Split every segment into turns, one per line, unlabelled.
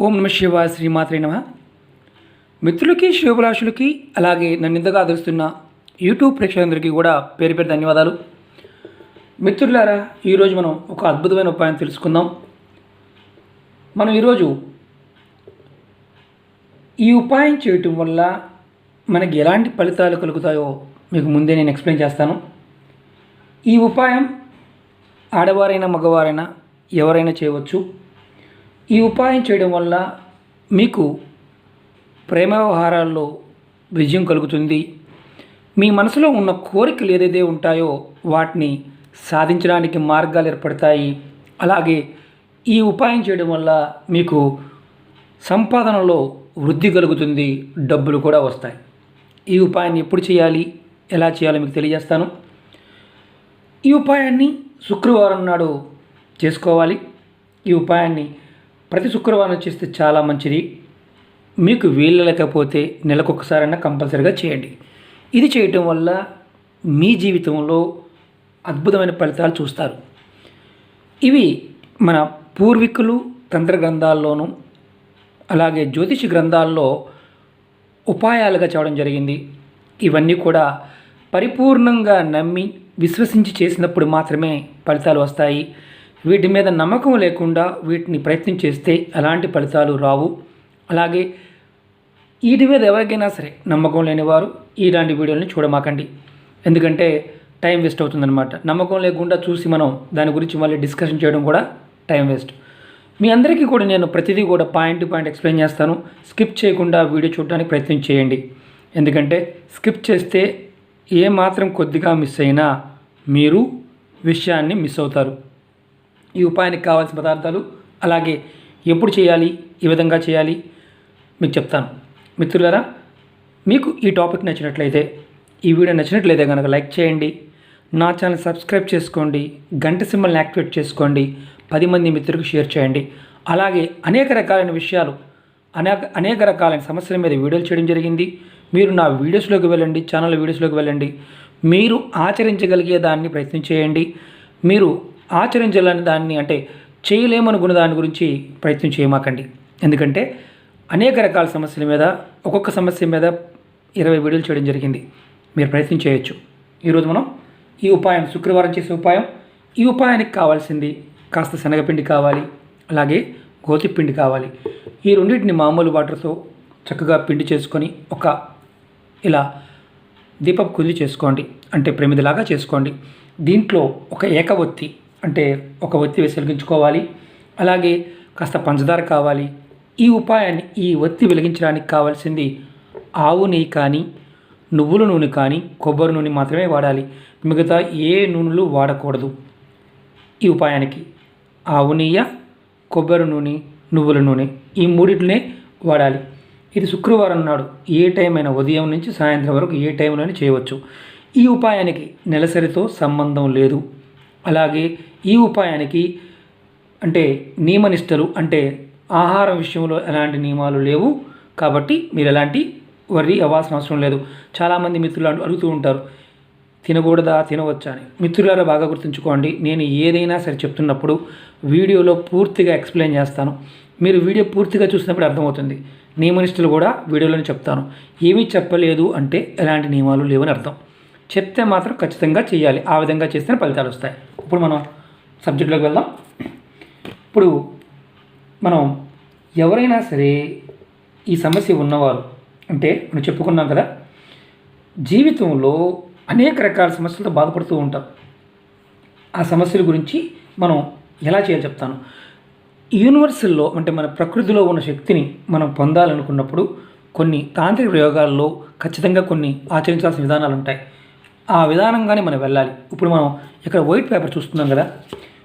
ఓం నమ శివ శ్రీమాత్రే నమ. మిత్రులకి శివభిలాషులకి అలాగే నన్ను ఇంతగా ఆదరిస్తున్న యూట్యూబ్ ప్రేక్షకులందరికీ కూడా పేరు పేరు ధన్యవాదాలు. మిత్రులారా ఈరోజు మనం ఒక అద్భుతమైన ఉపాయం తెలుసుకుందాం. మనం ఈరోజు ఈ ఉపాయం చేయటం వల్ల మనకి ఎలాంటి ఫలితాలు కలుగుతాయో మీకు ముందే నేను ఎక్స్ప్లెయిన్ చేస్తాను. ఈ ఉపాయం ఆడవారైనా మగవారైనా ఎవరైనా చేయవచ్చు. ఈ ఉపాయం చేయడం వల్ల మీకు ప్రేమ వ్యవహారాల్లో విజయం కలుగుతుంది. మీ మనసులో ఉన్న కోరికలు ఏదైతే ఉంటాయో వాటిని సాధించడానికి మార్గాలు ఏర్పడతాయి. అలాగే ఈ ఉపాయం చేయడం వల్ల మీకు సంపాదనలో వృద్ధి కలుగుతుంది. డబ్బులు కూడా వస్తాయి. ఈ ఉపాయాన్ని ఎప్పుడు చేయాలి? ఎలా చేయాలో మీకు తెలియజేస్తాను. ఈ ఉపాయాన్ని శుక్రవారం నాడు చేసుకోవాలి. ఈ ఉపాయాన్ని ప్రతి శుక్రవారం చేస్తే చాలా మంచిది. మీకు వీలు లేకపోతే నెలకొకసారైనా కంపల్సరీగా చేయండి. ఇది చేయటం వల్ల మీ జీవితంలో అద్భుతమైన ఫలితాలు చూస్తారు. ఇవి మన పూర్వీకులు తంత్ర గ్రంథాల్లోనూ అలాగే జ్యోతిష గ్రంథాల్లో ఉపాయాలుగా చెప్పడం జరిగింది. ఇవన్నీ కూడా పరిపూర్ణంగా నమ్మి విశ్వసించి చేసినప్పుడు మాత్రమే ఫలితాలు వస్తాయి. వీటి మీద నమ్మకం లేకుండా వీటిని ప్రయత్నం చేస్తే ఎలాంటి ఫలితాలు రావు. అలాగే వీటి మీద ఎవరికైనా సరే నమ్మకం లేనివారు ఇలాంటి వీడియోని చూడమాకండి. ఎందుకంటే టైం వేస్ట్ అవుతుందన్నమాట. నమ్మకం లేకుండా చూసి మనం దాని గురించి మళ్ళీ డిస్కషన్ చేయడం కూడా టైం వేస్ట్. మీ అందరికీ కూడా నేను ప్రతిదీ కూడా పాయింట్ టు పాయింట్ ఎక్స్ప్లెయిన్ చేస్తాను. స్కిప్ చేయకుండా వీడియో చూడడానికి ప్రయత్నం చేయండి. ఎందుకంటే స్కిప్ చేస్తే ఏ మాత్రం కొద్దిగా మిస్ అయినా మీరు విషయాన్ని మిస్ అవుతారు. ఈ ఉపాయానికి కావాల్సిన పదార్థాలు అలాగే ఎప్పుడు చేయాలి ఏ విధంగా చేయాలి మీకు చెప్తాను. మిత్రులారా మీకు ఈ టాపిక్ నచ్చినట్లయితే ఈ వీడియో నచ్చినట్లయితే కనుక లైక్ చేయండి నా ఛానల్ సబ్స్క్రైబ్ చేసుకోండి గంట సింబల్ని యాక్టివేట్ చేసుకోండి పది మంది మిత్రులకు షేర్ చేయండి. అలాగే అనేక రకాలైన విషయాలు అనేక అనేక రకాలైన సమస్యల మీద వీడియోలు చేయడం జరిగింది. మీరు నా వీడియోస్లోకి వెళ్ళండి ఛానల్ వీడియోస్లోకి వెళ్ళండి. మీరు ఆచరించగలిగే దాన్ని ప్రయత్నం చేయండి. మీరు ఆచరించాలని దాన్ని అంటే చేయలేమనుకున్న దాని గురించి ప్రయత్నం చేయమాకండి. ఎందుకంటే అనేక రకాల సమస్యల మీద ఒక్కొక్క సమస్య మీద ఇరవై వీడియోలు చేయడం జరిగింది. మీరు ప్రయత్నం చేయొచ్చు. ఈరోజు మనం ఈ ఉపాయం శుక్రవారం చేసే ఉపాయం ఈ ఉపాయానికి కావాల్సింది కాస్త శనగపిండి కావాలి అలాగే గోతిపిండి కావాలి. ఈ రెండింటిని మామూలు వాటర్తో చక్కగా పిండి చేసుకొని ఒక ఇలా దీపపు కుదిరి చేసుకోండి. అంటే ప్రమిదిలాగా చేసుకోండి. దీంట్లో ఒక ఏకవత్తి అంటే ఒక ఒత్తి వెలిగించుకోవాలి. అలాగే కాస్త పంచదార కావాలి. ఈ ఉపాయాన్ని ఈ ఒత్తి వెలిగించడానికి కావాల్సింది ఆవు నెయ్యి కానీ నువ్వుల నూనె కానీ కొబ్బరి నూనె మాత్రమే వాడాలి. మిగతా ఏ నూనెలు వాడకూడదు. ఈ ఉపాయానికి ఆవు నెయ్య కొబ్బరి నూనె నువ్వుల నూనె ఈ మూడింటినే వాడాలి. ఇది శుక్రవారం నాడు ఏ టైం అయినా ఉదయం నుంచి సాయంత్రం వరకు ఏ టైంలోనే చేయవచ్చు. ఈ ఉపాయానికి నెలసరితో సంబంధం లేదు. అలాగే ఈ ఉపాయానికి అంటే నియమనిష్టలు అంటే ఆహారం విషయంలో ఎలాంటి నియమాలు లేవు కాబట్టి మీరు ఎలాంటి వరి అవ్వాల్సిన అవసరం లేదు. చాలామంది మిత్రులు అడుగుతూ ఉంటారు తినకూడదా? తినవచ్చా? అని. మిత్రులారా బాగా గుర్తుంచుకోండి నేను ఏదైనా సరే చెప్తున్నప్పుడు వీడియోలో పూర్తిగా ఎక్స్ప్లెయిన్ చేస్తాను. మీరు వీడియో పూర్తిగా చూసినప్పుడు అర్థమవుతుంది. నియమనిష్టలు కూడా వీడియోలోనే చెప్తాను. ఏమీ చెప్పలేదు అంటే ఎలాంటి నియమాలు లేవని అర్థం. చెప్తే మాత్రం ఖచ్చితంగా చేయాలి ఆ విధంగా చేస్తేనే ఫలితాలు వస్తాయి. ఇప్పుడు మనం సబ్జెక్టులోకి వెళ్దాం. ఇప్పుడు మనం ఎవరైనా సరే ఈ సమస్య ఉన్నవారు అంటే మనం చెప్పుకున్నాం కదా జీవితంలో అనేక రకాల సమస్యలతో బాధపడుతూ ఉంటాం ఆ సమస్యల గురించి మనం ఎలా చేయాలి చెప్తాను. యూనివర్సల్లో అంటే మన ప్రకృతిలో ఉన్న శక్తిని మనం పొందాలనుకున్నప్పుడు కొన్ని తాంత్రిక ప్రయోగాల్లో ఖచ్చితంగా కొన్ని ఆచరించాల్సిన విధానాలు ఉంటాయి ఆ విధానంగానే మనం వెళ్ళాలి. ఇప్పుడు మనం ఇక్కడ వైట్ పేపర్ చూస్తున్నాం కదా.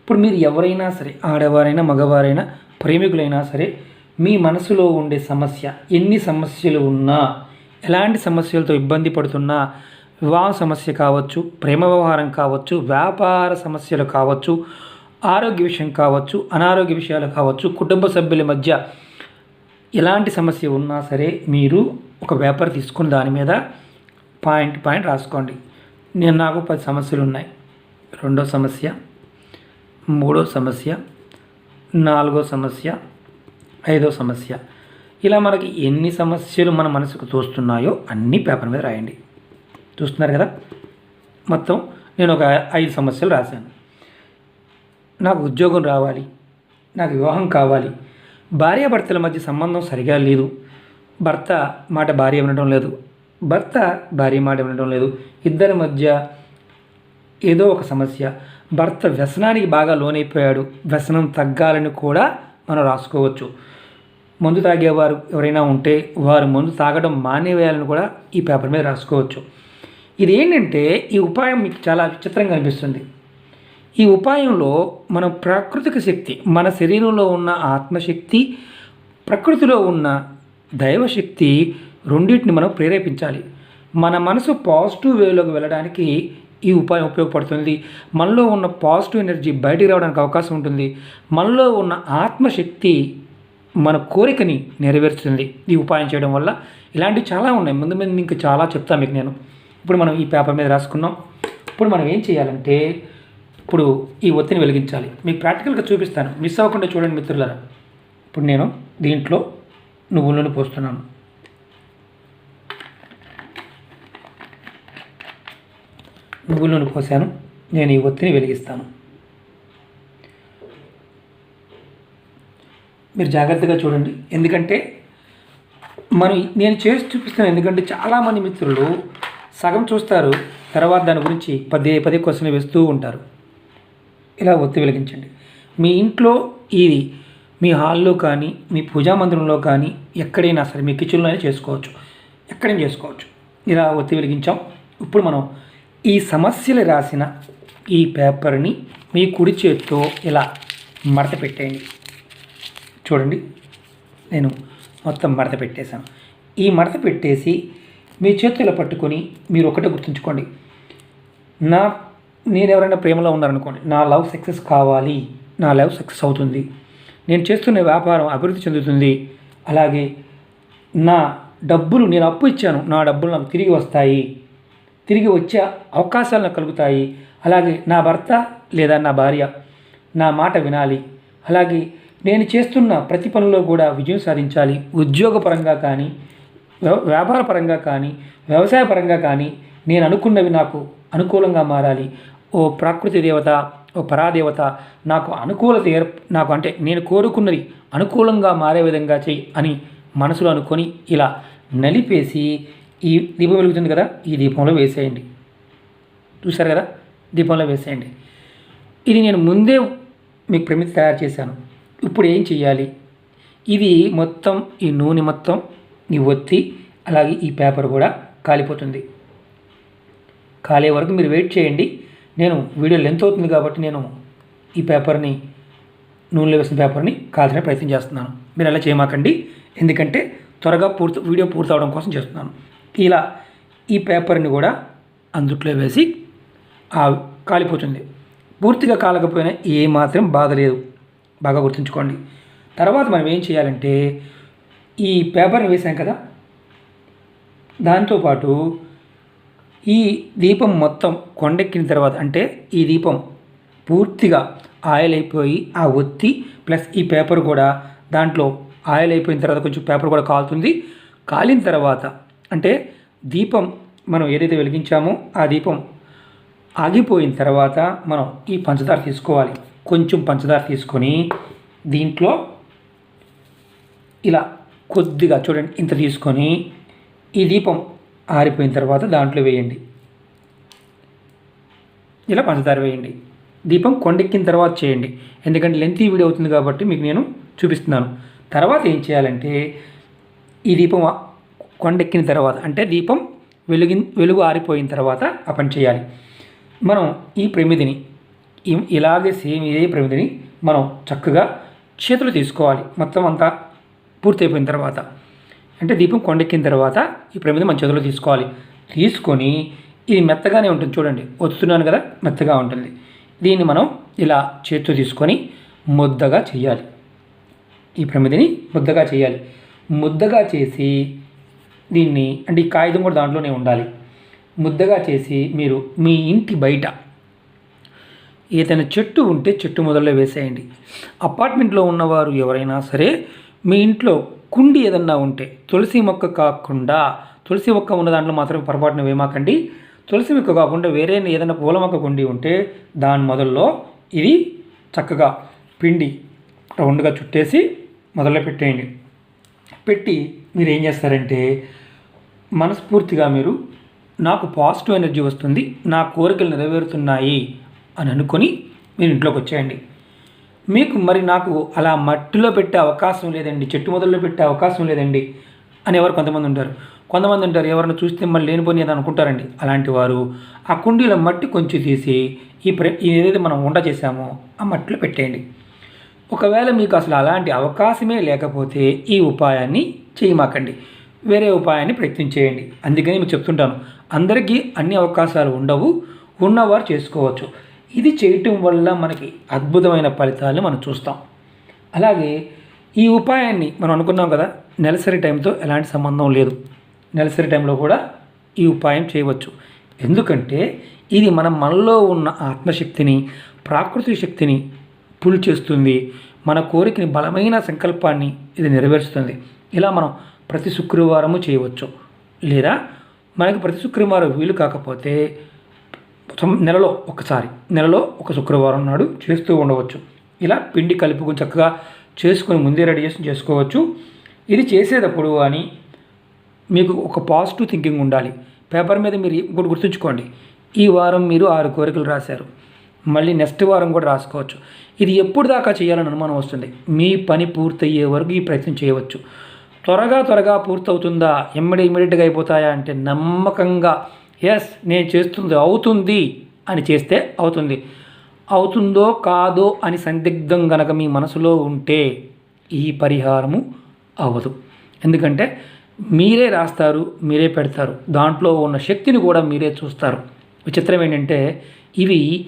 ఇప్పుడు మీరు ఎవరైనా సరే ఆడవారైనా మగవారైనా ప్రేమికులైనా సరే మీ మనసులో ఉండే సమస్య ఎన్ని సమస్యలు ఉన్నా ఎలాంటి సమస్యలతో ఇబ్బంది పడుతున్నా వివాహ సమస్య కావచ్చు ప్రేమ వ్యవహారం కావచ్చు వ్యాపార సమస్యలు కావచ్చు ఆరోగ్య విషయం కావచ్చు అనారోగ్య విషయాలు కావచ్చు కుటుంబ సభ్యుల మధ్య ఎలాంటి సమస్య ఉన్నా సరే మీరు ఒక పేపర్ తీసుకుని దాని మీద పాయింట్ పాయింట్ రాసుకోండి. నేను నాకు పది సమస్యలు ఉన్నాయి. రెండో సమస్య మూడో సమస్య నాలుగో సమస్య ఐదో సమస్య. ఇలా మనకి ఎన్ని సమస్యలు మన మనసుకు తోస్తున్నాయో అన్నీ పేపర్ మీద రాయండి. చూస్తున్నారు కదా? మొత్తం నేను ఒక ఐదు సమస్యలు రాశాను. నాకు ఉద్యోగం రావాలి నాకు వివాహం కావాలి భార్యాభర్తల మధ్య సంబంధం సరిగా లేదు భర్త మాట భార్య వినడం లేదు భర్త భార్య మాట వినడం లేదు. ఇద్దరి మధ్య ఏదో ఒక సమస్య. భర్త వ్యసనానికి బాగా లోనైపోయాడు. వ్యసనం తగ్గాలని కూడా మనం రాసుకోవచ్చు. మందు తాగేవారు ఎవరైనా ఉంటే వారు మందు తాగడం మానేవేయాలని కూడా ఈ పేపర్ మీద రాసుకోవచ్చు. ఇది ఏంటంటే ఈ ఉపాయం మీకు చాలా విచిత్రంగా అనిపిస్తుంది. ఈ ఉపాయంలో మన ప్రాకృతిక శక్తి మన శరీరంలో ఉన్న ఆత్మశక్తి ప్రకృతిలో ఉన్న దైవశక్తి రెండింటిని మనం ప్రేరేపించాలి. మన మనసు పాజిటివ్ వేలోకి వెళ్ళడానికి ఈ ఉపాయం ఉపయోగపడుతుంది. మనలో ఉన్న పాజిటివ్ ఎనర్జీ బయటికి రావడానికి అవకాశం ఉంటుంది. మనలో ఉన్న ఆత్మశక్తి మన కోరికని నెరవేరుస్తుంది. ఈ ఉపాయం చేయడం వల్ల ఇలాంటివి చాలా ఉన్నాయి. ముందు ముందు ఇంకా చాలా చెప్తాను మీకు నేను. ఇప్పుడు మనం ఈ పేపర్ మీద రాసుకున్నాం ఇప్పుడు మనం ఏం చేయాలంటే ఇప్పుడు ఈ ఒత్తిని వెలిగించాలి. మీకు ప్రాక్టికల్గా చూపిస్తాను. మిస్ అవ్వకుండా చూడండి మిత్రులారా. ఇప్పుడు నేను దీంట్లో నువ్వులను నూనె పోస్తున్నాను. నువ్వుల నూనె పోశాను నేను ఈ ఒత్తిని వెలిగిస్తాను. మీరు జాగ్రత్తగా చూడండి. ఎందుకంటే మనం నేను చేసి చూపిస్తాను ఎందుకంటే చాలామంది మిత్రులు సగం చూస్తారు తర్వాత దాని గురించి పదే పదే క్వశ్చన్లు వేస్తూ ఉంటారు. ఇలా ఒత్తి వెలిగించండి. మీ ఇంట్లో ఇది మీ హాల్లో కానీ మీ పూజా మందిరంలో కానీ ఎక్కడైనా సరే మీ కిచెన్లో అయినా చేసుకోవచ్చు. ఎక్కడైనా చేసుకోవచ్చు. ఇలా ఒత్తి వెలిగించాం. ఇప్పుడు మనం ఈ సమస్యలు రాసిన ఈ పేపర్ని మీ కుడి చేతితో ఇలా మడత పెట్టేయండి. చూడండి నేను మొత్తం మడత పెట్టేశాను. ఈ మడత పెట్టేసి మీ చేతులు పట్టుకొని మీరు ఒకటే గుర్తుంచుకోండి. నా నేను ఎవరైనా ప్రేమలో ఉన్నారనుకోండి నా లవ్ సక్సెస్ కావాలి నా లవ్ సక్సెస్ అవుతుంది నేను చేస్తున్న వ్యాపారం అభివృద్ధి చెందుతుంది అలాగే నా డబ్బులు నేను అప్పు ఇచ్చాను నా డబ్బులు నాకు తిరిగి వస్తాయి తిరిగి వచ్చే అవకాశాలను కలుగుతాయి. అలాగే నా భర్త లేదా నా భార్య నా మాట వినాలి. అలాగే నేను చేస్తున్న ప్రతి పనిలో కూడా విజయం సాధించాలి. ఉద్యోగపరంగా కానీ వ్యాపారపరంగా వ్యాపార పరంగా కానీ వ్యవసాయపరంగా కానీ నేను అనుకున్నవి నాకు అనుకూలంగా మారాలి. ఓ ప్రకృతి దేవత ఓ పరాదేవత నాకు అనుకూలత ఏర్ నాకు అంటే నేను కోరుకున్నది అనుకూలంగా మారే విధంగా చెయ్యి అని మనసులో అనుకొని ఇలా నలిపేసి ఈ దీపం వెలుగుతుంది కదా ఈ దీపంలో వేసేయండి. చూశారు కదా? దీపంలో వేసేయండి. ఇది నేను ముందే మీకు ప్రమితి తయారు చేశాను. ఇప్పుడు ఏం చేయాలి ఇది మొత్తం ఈ నూనె మొత్తం ఈ ఒత్తి అలాగే ఈ పేపర్ కూడా కాలిపోతుంది. కాలే వరకు మీరు వెయిట్ చేయండి. నేను వీడియో లెంత్ అవుతుంది కాబట్టి నేను ఈ పేపర్ని నూనెలో వేసిన పేపర్ని కాల్చిన ప్రయత్నం చేస్తున్నాను. మీరు అలా చేయమాకండి. ఎందుకంటే త్వరగా పూర్తి వీడియో పూర్తి అవడం కోసం చేస్తున్నాను. ఇలా ఈ పేపర్ని కూడా అందుట్లో వేసి కాలిపోతుంది. పూర్తిగా కాలకపోయినా ఏమాత్రం బాధ లేదు. బాగా గుర్తుంచుకోండి. తర్వాత మనం ఏం చేయాలంటే ఈ పేపర్ని వేసాం కదా? దాంతోపాటు ఈ దీపం మొత్తం కొండెక్కిన తర్వాత అంటే ఈ దీపం పూర్తిగా ఆయిల్ అయిపోయి ఆ ఒత్తి ప్లస్ ఈ పేపర్ కూడా దాంట్లో ఆయిల్ అయిపోయిన తర్వాత కొంచెం పేపర్ కూడా కాలుతుంది. కాలిన తర్వాత అంటే దీపం మనం ఏదైతే వెలిగించామో ఆ దీపం ఆగిపోయిన తర్వాత మనం ఈ పంచదార తీసుకోవాలి. కొంచెం పంచదార తీసుకొని దీంట్లో ఇలా కొద్దిగా చూడండి ఇంత తీసుకొని ఈ దీపం ఆరిపోయిన తర్వాత దాంట్లో వేయండి. ఇలా పంచదార వేయండి. దీపం కొండెక్కిన తర్వాత చేయండి. ఎందుకంటే లెంతీ వీడియో అవుతుంది కాబట్టి మీకు నేను చూపిస్తున్నాను. తర్వాత ఏం చేయాలంటే ఈ దీపం కొండెక్కిన తర్వాత అంటే దీపం వెలుగి వెలుగు ఆరిపోయిన తర్వాత ఆ పని చేయాలి. మనం ఈ ప్రమిదిని ఇలాగే సేమ్ ఇదే ప్రమిదిని మనం చక్కగా చేతులు తీసుకోవాలి. మొత్తం అంతా పూర్తయిపోయిన తర్వాత అంటే దీపం కొండెక్కిన తర్వాత ఈ ప్రమిది మన చేతిలో తీసుకోవాలి. తీసుకొని ఇది మెత్తగానే ఉంటుంది. చూడండి వస్తున్నాను కదా మెత్తగా ఉంటుంది. దీన్ని మనం ఇలా చేతితో తీసుకొని ముద్దగా చేయాలి. ఈ ప్రమిదిని ముద్దగా చేయాలి. ముద్దగా చేసి దీన్ని అంటే ఈ కాగితం కూడా దాంట్లోనే ఉండాలి. ముద్దగా చేసి మీరు మీ ఇంటి బయట ఏదైనా చెట్టు ఉంటే చెట్టు మొదల్లో వేసేయండి. అపార్ట్మెంట్లో ఉన్నవారు ఎవరైనా సరే మీ ఇంట్లో కుండి ఏదన్నా ఉంటే తులసి మొక్క కాకుండా తులసి మొక్క ఉన్న దాంట్లో మాత్రమే పొరపాటున వేమాకండి తులసి మొక్క కాకుండా వేరే ఏదైనా పూల మొక్క కుండి ఉంటే దాని మొదల్లో ఇది చక్కగా పిండి రౌండ్గా చుట్టేసి మొదలు పెట్టేయండి. పెట్టి మీరు ఏం చేస్తారంటే మనస్ఫూర్తిగా మీరు నాకు పాజిటివ్ ఎనర్జీ వస్తుంది నా కోరికలు నెరవేరుతున్నాయి అని అనుకొని మీరు ఇంట్లోకి వచ్చేయండి. మీకు మరి నాకు అలా మట్టిలో పెట్టే అవకాశం లేదండి చెట్టు మొదల్లో పెట్టే అవకాశం లేదండి అని ఎవరు కొంతమంది ఉంటారు. కొంతమంది ఉంటారు ఎవరిని చూస్తే మళ్ళీ లేనిపోని అని అనుకుంటారండి. అలాంటి వారు ఆ కుండీలో మట్టి కొంచెం తీసి ఈ ప్ర ఏదైతే మనం ఉండ చేసామో ఆ మట్టిలో పెట్టేయండి. ఒకవేళ మీకు అసలు అలాంటి అవకాశమే లేకపోతే ఈ ఉపాయాన్ని చేయమాకండి. వేరే ఉపాయాన్ని ప్రయత్నం చేయండి. అందుకని మీకు చెప్తుంటాను. అందరికీ అన్ని అవకాశాలు ఉండవు ఉన్నవారు చేసుకోవచ్చు. ఇది చేయటం వల్ల మనకి అద్భుతమైన ఫలితాలను మనం చూస్తాం. అలాగే ఈ ఉపాయాన్ని మనం అనుకున్నాం కదా నెలసరి టైంతో ఎలాంటి సంబంధం లేదు. నెలసరి టైంలో కూడా ఈ ఉపాయం చేయవచ్చు. ఎందుకంటే ఇది మన మనలో ఉన్న ఆత్మశక్తిని ప్రాకృతిక శక్తిని పుల్ చేస్తుంది. మన కోరికని బలమైన సంకల్పాన్ని ఇది నెరవేరుస్తుంది. ఇలా మనం ప్రతి శుక్రవారము చేయవచ్చు. లేదా మనకి ప్రతి శుక్రవారం వీలు కాకపోతే నెలలో ఒకసారి నెలలో ఒక శుక్రవారం నాడు చేస్తూ ఉండవచ్చు. ఇలా పిండి కలుపుకొని చక్కగా చేసుకొని ముందే రెడీ చేసి చేసుకోవచ్చు. ఇది చేసేటప్పుడు అని మీకు ఒక పాజిటివ్ థింకింగ్ ఉండాలి. పేపర్ మీద మీరు ఇంకోటి గుర్తుంచుకోండి. ఈ వారం మీరు ఆరు కోరికలు రాశారు. మళ్ళీ నెక్స్ట్ వారం కూడా రాసుకోవచ్చు. ఇది ఎప్పుడు దాకా చేయాలని అనుమానం వస్తుంది? మీ పని పూర్తయ్యే వరకు ఈ ప్రయత్నం చేయవచ్చు. త్వరగా త్వరగా పూర్తవుతుందా? ఎమ్మడి ఇమ్మీడియట్గా అయిపోతాయా అంటే నమ్మకంగా ఎస్ నేను చేస్తుంది అవుతుంది అని చేస్తే అవుతుంది. అవుతుందో కాదో అని సందిగ్ధం గనక మీ మనసులో ఉంటే ఈ పరిహారము అవ్వదు. ఎందుకంటే మీరే రాస్తారు మీరే పెడతారు. దాంట్లో ఉన్న శక్తిని కూడా మీరే చూస్తారు. విచిత్రం ఏంటంటే ఇవి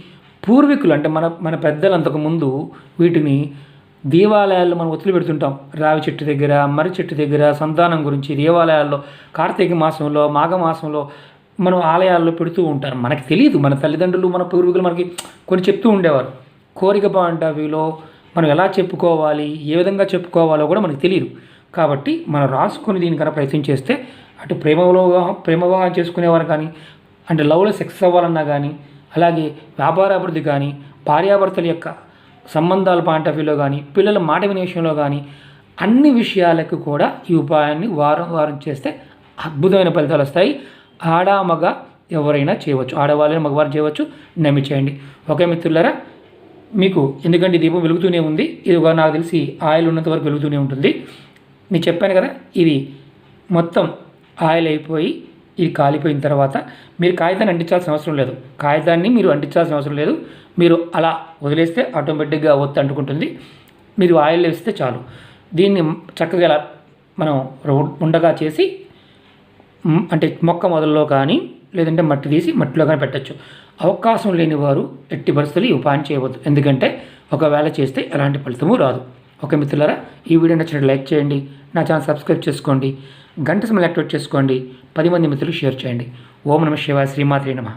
పూర్వీకులు అంటే మన మన పెద్దలు అంతకుముందు వీటిని దేవాలయాల్లో మనం ఒత్తిడి పెడుతుంటాం. రావి చెట్టు దగ్గర మర్రి చెట్టు దగ్గర సంతానం గురించి దేవాలయాల్లో కార్తీక మాసంలో మాఘ మాసంలో మనం ఆలయాల్లో పెడుతూ ఉంటారు మనకి తెలియదు. మన తల్లిదండ్రులు మన పూర్వీకులు మనకి కొన్ని చెప్తూ ఉండేవారు. కోరిక పాయింట్ మనం ఎలా చెప్పుకోవాలి ఏ విధంగా చెప్పుకోవాలో కూడా మనకు తెలియదు. కాబట్టి మనం రాసుకొని దీనికన్నా ప్రయత్నం చేస్తే అటు ప్రేమలో ప్రేమ వివాహం చేసుకునేవారు కానీ అంటే లవ్లో సక్సెస్ అవ్వాలన్నా కానీ అలాగే వ్యాపార అభివృద్ధి కానీ భార్యాభర్తల యొక్క సంబంధాల పాయింట్ ఆఫ్ వ్యూలో కానీ పిల్లల మాట వినే విషయంలో కానీ అన్ని విషయాలకు కూడా ఈ ఉపాయాన్ని వారం వారం చేస్తే అద్భుతమైన ఫలితాలు వస్తాయి. ఆడ మగ ఎవరైనా చేయవచ్చు. ఆడవాళ్ళని మగవారు చేయవచ్చు. నమ్మి చేయండి ఓకే మిత్రులారా మీకు ఎందుకంటే దీపం వెలుగుతూనే ఉంది. ఇది ఒక నాకు తెలిసి ఆయిల్ ఉన్నంత వరకు వెలుగుతూనే ఉంటుంది. నేను చెప్పాను కదా ఇది మొత్తం ఆయిల్ అయిపోయి ఇది కాలిపోయిన తర్వాత మీరు కాగితాన్ని అంటించాల్సిన అవసరం లేదు. కాగితాన్ని మీరు అంటించాల్సిన అవసరం లేదు. మీరు అలా వదిలేస్తే ఆటోమేటిక్గా ఒత్తి అంటుకుంటుంది. మీరు ఆయిల్ వేస్తే చాలు. దీన్ని చక్కగా ఇలా మనం ఉండగా చేసి అంటే మొక్క మొదల్లో కానీ లేదంటే మట్టి తీసి మట్టిలో కానీ పెట్టచ్చు. అవకాశం లేని వారు ఎట్టి పరిస్థితులు ఈ ఉపాయం చేయవద్దు. ఎందుకంటే ఒకవేళ చేస్తే ఎలాంటి ఫలితము రాదు. ఓకే మిత్రులారా ఈ వీడియో నచ్చినట్టు లైక్ చేయండి. నా ఛానల్ సబ్స్క్రైబ్ చేసుకోండి. గంట సమయం యాక్టివేట్ చేసుకోండి. పది మంది మిత్రులు షేర్ చేయండి. ఓం నమ శివాయ శ్రీమాత్రి నమ.